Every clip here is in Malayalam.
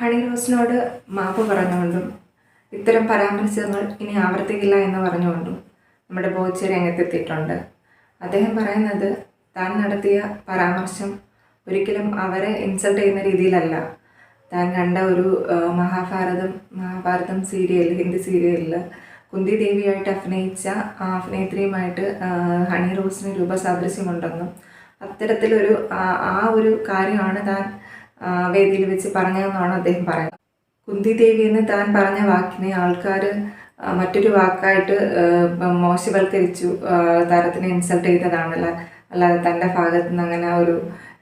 ഹണി റോസിനോട് മാപ്പ് പറഞ്ഞുകൊണ്ടും ഇത്തരം പരാമർശങ്ങൾ ഇനി ആവർത്തിക്കില്ല എന്ന് പറഞ്ഞുകൊണ്ടും നമ്മുടെ ബോച്ച രംഗത്തെത്തിയിട്ടുണ്ട്. അദ്ദേഹം പറയുന്നത് താൻ നടത്തിയ പരാമർശം ഒരിക്കലും അവരെ ഇൻസൾട്ട് ചെയ്യുന്ന രീതിയിലല്ല. താൻ കണ്ട ഒരു മഹാഭാരതം മഹാഭാരതം സീരിയൽ ഹിന്ദി സീരിയലിൽ കുന്തി ദേവിയായിട്ട് അഭിനയിച്ച അഭിനേത്രിയുമായിട്ട് ഹണി റോസിന് രൂപസാദൃശ്യമുണ്ടെന്നും അത്തരത്തിലൊരു ആ ഒരു കാര്യമാണ് താൻ വേദിയിൽ വെച്ച് പറഞ്ഞതെന്നാണ് അദ്ദേഹം പറയുന്നത്. കുന്തി ദേവി എന്ന് താൻ പറഞ്ഞ വാക്കിനെ ആൾക്കാർ മറ്റൊരു വാക്കായിട്ട് മോശവൽക്കരിച്ചു. താരത്തിനെ ഇൻസൾട്ട് ചെയ്തതാണല്ല അല്ലാതെ തന്റെ ഭാഗത്തു നിന്ന് അങ്ങനെ ഒരു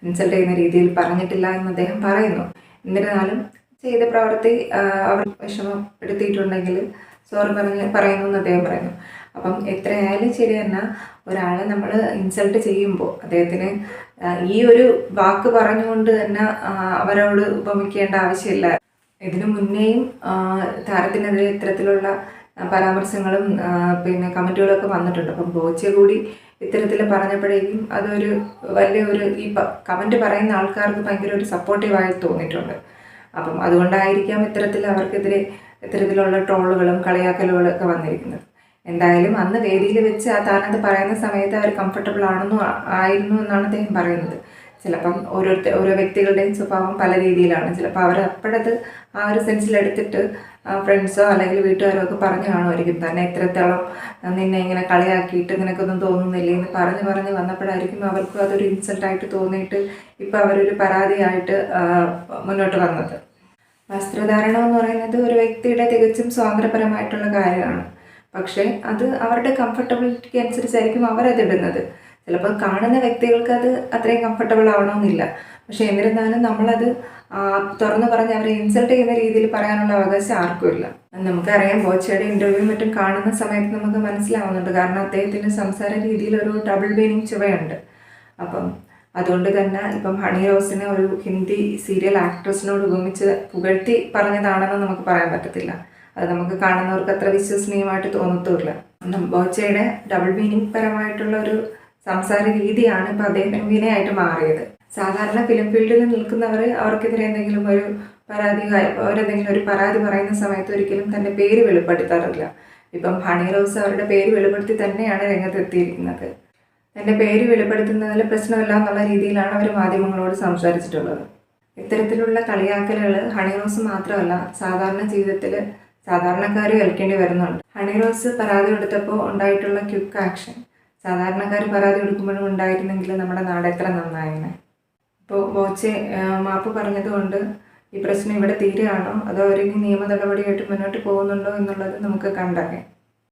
ഇൻസൾട്ട് ചെയ്യുന്ന രീതിയിൽ പറഞ്ഞിട്ടില്ല എന്ന് അദ്ദേഹം പറയുന്നു. എന്നിരുന്നാലും ചെയ്ത പ്രവൃത്തി അവർ വിഷമപ്പെടുത്തിയിട്ടുണ്ടെങ്കിൽ സോറി പറഞ്ഞ് പറയുന്നു എന്ന് അദ്ദേഹം പറയുന്നു. അപ്പം എത്രയായാലും ശരി എന്നാൽ ഒരാളെ നമ്മൾ ഇൻസൾട്ട് ചെയ്യുമ്പോൾ അദ്ദേഹത്തിന് ഈ ഒരു വാക്ക് പറഞ്ഞുകൊണ്ട് തന്നെ അവരോട് ഉപമിക്കേണ്ട ആവശ്യമില്ല. ഇതിനു മുന്നേയും താരത്തിനെതിരെ ഇത്തരത്തിലുള്ള പരാമർശങ്ങളും പിന്നെ കമന്റുകളൊക്കെ വന്നിട്ടുണ്ട്. അപ്പം ബോച്ചെ കൂടി ഇത്തരത്തിൽ പറഞ്ഞപ്പോഴേക്കും അതൊരു വലിയ ഒരു ഈ കമന്റ് പറയുന്ന ആൾക്കാർക്ക് ഭയങ്കര ഒരു സപ്പോർട്ടീവായി തോന്നിയിട്ടുണ്ട്. അപ്പം അതുകൊണ്ടായിരിക്കാം ഇത്തരത്തിൽ അവർക്കെതിരെ ഇത്തരത്തിലുള്ള ട്രോളുകളും കളിയാക്കലുകളൊക്കെ വന്നിരിക്കുന്നത്. എന്തായാലും അന്ന് വേദിയിൽ വെച്ച് ആ താനത് പറയുന്ന സമയത്ത് അവർ കംഫർട്ടബിൾ ആണെന്നോ ആയിരുന്നു എന്നാണ് അദ്ദേഹം പറയുന്നത്. ചിലപ്പം ഓരോരുത്തർ ഓരോ വ്യക്തികളുടെയും സ്വഭാവം പല രീതിയിലാണ്. ചിലപ്പോൾ അവർ അപ്പോഴത് ആ ഒരു സെൻസിൽ എടുത്തിട്ട് ഫ്രണ്ട്സോ അല്ലെങ്കിൽ വീട്ടുകാരോ ഒക്കെ പറഞ്ഞു കാണുമായിരിക്കും. തന്നെ എത്രത്തോളം നിന്നെ ഇങ്ങനെ കളിയാക്കിയിട്ട് നിനക്കൊന്നും തോന്നുന്നില്ലേ എന്ന് പറഞ്ഞ് പറഞ്ഞ് വന്നപ്പോഴായിരിക്കും അവർക്കും അതൊരു ഇൻസൾട്ടായിട്ട് തോന്നിയിട്ട് ഇപ്പം അവരൊരു പരാതിയായിട്ട് മുന്നോട്ട് വന്നത്. വസ്ത്രധാരണം എന്ന് പറയുന്നത് ഒരു വ്യക്തിയുടെ തികച്ചും സ്വാതന്ത്ര്യപരമായിട്ടുള്ള കാര്യമാണ്. പക്ഷേ അത് അവരുടെ കംഫർട്ടബിലിറ്റിക്ക് അനുസരിച്ചായിരിക്കും അവരത് ഇടുന്നത്. ചിലപ്പോൾ കാണുന്ന വ്യക്തികൾക്ക് അത് അത്രയും കംഫർട്ടബിൾ ആവണമെന്നില്ല. പക്ഷേ എന്നിരുന്നാലും നമ്മളത് തുറന്നു പറഞ്ഞ് അവരെ ഇൻസൾട്ട് ചെയ്യുന്ന രീതിയിൽ പറയാനുള്ള അവകാശം ആർക്കും ഇല്ല. നമുക്കറിയാം ബോച്ചയുടെ ഇന്റർവ്യൂ മറ്റും കാണുന്ന സമയത്ത് നമുക്ക് മനസ്സിലാവുന്നുണ്ട്. കാരണം അദ്ദേഹത്തിന്റെ സംസാര രീതിയിൽ ഒരു ഡബിൾ മീനിങ് ചുവയുണ്ട്. അപ്പം അതുകൊണ്ട് തന്നെ ഇപ്പം ഹണി റോസിനെ ഒരു ഹിന്ദി സീരിയൽ ആക്ട്രസിനോട് ഉപമിച്ച് പുകഴ്ത്തി പറഞ്ഞതാണെന്ന് നമുക്ക് പറയാൻ പറ്റത്തില്ല. അത് നമുക്ക് കാണുന്നവർക്ക് അത്ര വിശ്വസനീയമായിട്ട് തോന്നത്തുമില്ല. ബോച്ചയുടെ ഡബിൾ മീനിങ് പരമായിട്ടുള്ള ഒരു സംസാര രീതിയാണ് ഇപ്പം അദ്ദേഹത്തിന് വിനയായിട്ട് മാറിയത്. സാധാരണ ഫിലിം ഫീൽഡിൽ നിൽക്കുന്നവർ അവർക്കെതിരെ എന്തെങ്കിലും ഒരു പരാതി അവരെന്തെങ്കിലും ഒരു പരാതി പറയുന്ന സമയത്ത് ഒരിക്കലും തന്റെ പേര് വെളിപ്പെടുത്താറില്ല. ഇപ്പം ഹണി റോസ് അവരുടെ പേര് വെളിപ്പെടുത്തി തന്നെയാണ് രംഗത്തെത്തിയിരിക്കുന്നത്. തന്റെ പേര് വെളിപ്പെടുത്തുന്നതിൽ പ്രശ്നമില്ല എന്നുള്ള രീതിയിലാണ് അവർ മാധ്യമങ്ങളോട് സംസാരിച്ചിട്ടുള്ളത്. ഇത്തരത്തിലുള്ള കളിയാക്കലുകൾ ഹണി റോസ് മാത്രമല്ല സാധാരണ ജീവിതത്തിൽ സാധാരണക്കാർ കേൾക്കേണ്ടി വരുന്നുണ്ട്. ഹണി റോസ് പരാതി കൊടുത്തപ്പോൾ ഉണ്ടായിട്ടുള്ള ക്വിക്ക് ആക്ഷൻ. സാധാരണക്കാർ പരാതി കൊടുക്കുമ്പോഴും ഉണ്ടായിരുന്നെങ്കിൽ നമ്മുടെ നാട് എത്ര നന്നായേനെ. ഇപ്പോൾ ബോച്ചെ മാപ്പ് പറഞ്ഞതുകൊണ്ട് ഈ പ്രശ്നം ഇവിടെ തീരുകയാണോ? അതോ ഒരു നിയമ നടപടിയായിട്ട് മുന്നോട്ട് പോകുന്നുണ്ടോ എന്നുള്ളത് നമുക്ക് കണ്ടറിയാം.